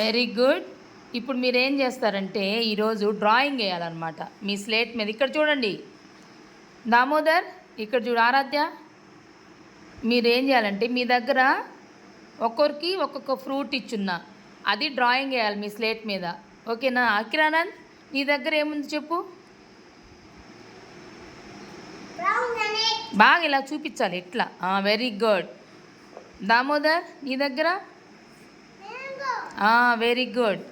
Very good ఇప్పుడు మీరు ఏం చేస్తారంటే ఈరోజు డ్రాయింగ్ వేయాలన్నమాట. మీ స్లేట్ మీద ఇక్కడ చూడండి. దామోదర్ ఇక్కడ చూడు ఆరాధ్య. మీరు ఏం చేయాలంటే మీ దగ్గర ఒక్కొరికి ఒక్కొక్క ఫ్రూట్ ఇచ్చున్నా అది డ్రాయింగ్ వేయాలి మీ స్లేట్ మీద. ఓకేనా? అకిరానంద్ నీ దగ్గర ఏముంది చెప్పు? బాగా ఇలా చూపించాలి ఎట్లా వెరీ గుడ్ దామోదర్ నీ దగ్గర? వెరీ గుడ్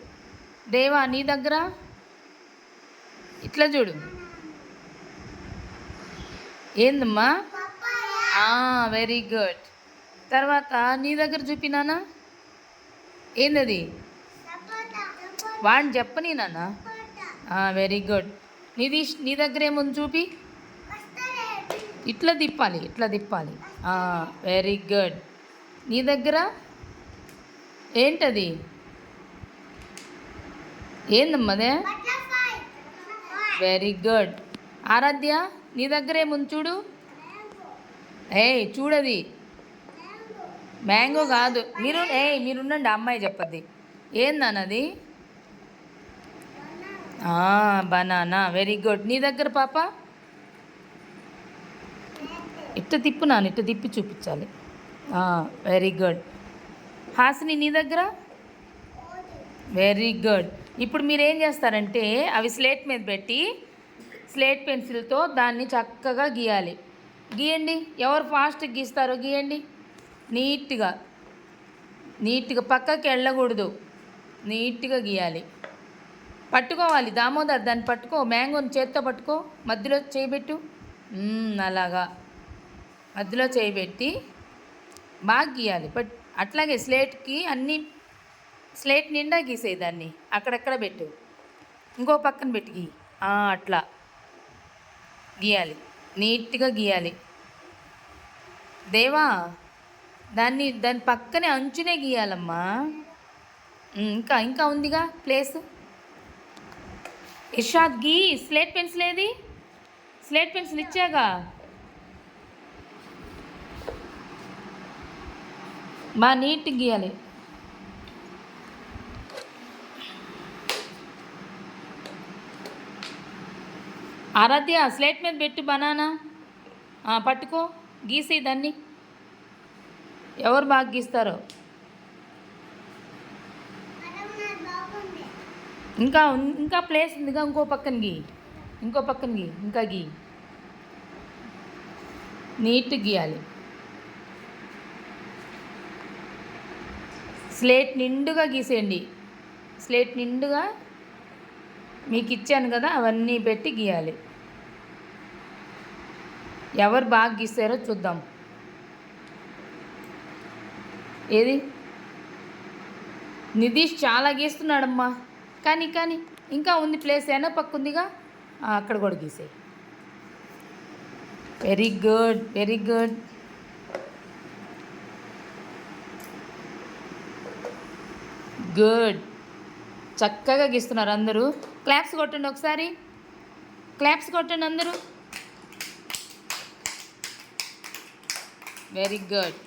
దేవా నీ దగ్గర? ఇట్లా చూడు. ఏందమ్మా? వెరీ గుడ్ తర్వాత నీ దగ్గర చూపినానా ఏందది? వాడిని చెప్పని నాన్న. వెరీ గుడ్ నీది నీ దగ్గర ఏముంది చూపి? ఇట్లా తిప్పాలి ఇట్లా తిప్పాలి. వెరీ గుడ్ నీ దగ్గర? ఏంటది? ఏందమ్మదే వెరీ గుడ్ ఆరాధ్య నీ దగ్గర ఏముంది చూడు? ఏయ్ చూడది. మ్యాంగో కాదు. మీరు ఏయ్ మీరుండండి అమ్మాయి చెప్పద్ది. ఏందన్నది బనానా. వెరీ గుడ్ నీ దగ్గర పాప? ఇట్ట తిప్పు నాన్న ఇట్ట తిప్పి చూపించాలి. వెరీ గుడ్ హాసిని నీ దగ్గర? వెరీ గుడ్ ఇప్పుడు మీరు ఏం చేస్తారంటే అవి స్లేట్ మీద పెట్టి స్లేట్ పెన్సిల్తో దాన్ని చక్కగా గీయాలి. గీయండి. ఎవరు ఫాస్ట్ గీస్తారో గీయండి. నీట్గా నీట్గా పక్కకి వెళ్ళకూడదు. నీట్గా గీయాలి. పట్టుకోవాలి. దామోదర్ దాన్ని పట్టుకో. మ్యాంగోని చేత్తో పట్టుకో. మధ్యలో చేయబెట్టు. అలాగా. మధ్యలో చేయబెట్టి బాగా గీయాలి. బట్ అట్లాగే స్లేట్కి అన్నీ స్లేట్ నిండా గీసేదాన్ని అక్కడక్కడ పెట్టు. ఇంకో పక్కన పెట్టి గీ. అట్లా. గీయాలి. నీట్గా గీయాలి. దేవా దాన్ని దాని పక్కనే అంచునే గీయాలమ్మా. ఇంకా ఇంకా ఉందిగా ప్లేస్. ఇర్షాద్ గీ. స్లేట్ పెన్సిల్ ఏది? స్లేట్ పెన్సిల్ ఇచ్చాగా? బాగా నీట్గా గీయాలి. ఆరాధ్య స్లేట్ మీద పెట్టు బనానా. పట్టుకో గీసి దాన్ని. ఎవరు బాగా గీస్తారో. ఇంకా ఇంకా ప్లేస్ ఉందిగా ఇంకో పక్కన గీ. ఇంకో పక్కన గీ ఇంకా గీ. నీట్ గీయాలి. స్లేట్ నిండుగా గీసేయండి. స్లేట్ నిండుగా మీకు ఇచ్చాను కదా అవన్నీ పెట్టి గీయాలి. ఎవరు బాగా గీసారో చూద్దాం. ఏది? నితీష్ చాలా గీస్తున్నాడమ్మా. కానీ కానీ ఇంకా ఉంది ప్లేస్ ఏనా పక్క ఉందిగా? అక్కడ కూడా గీసాయి. Very good very good good చక్కగా గీస్తున్నారు అందరూ. క్లాప్స్ కొట్టండి ఒకసారి. క్లాప్స్ కొట్టండి అందరూ. Very good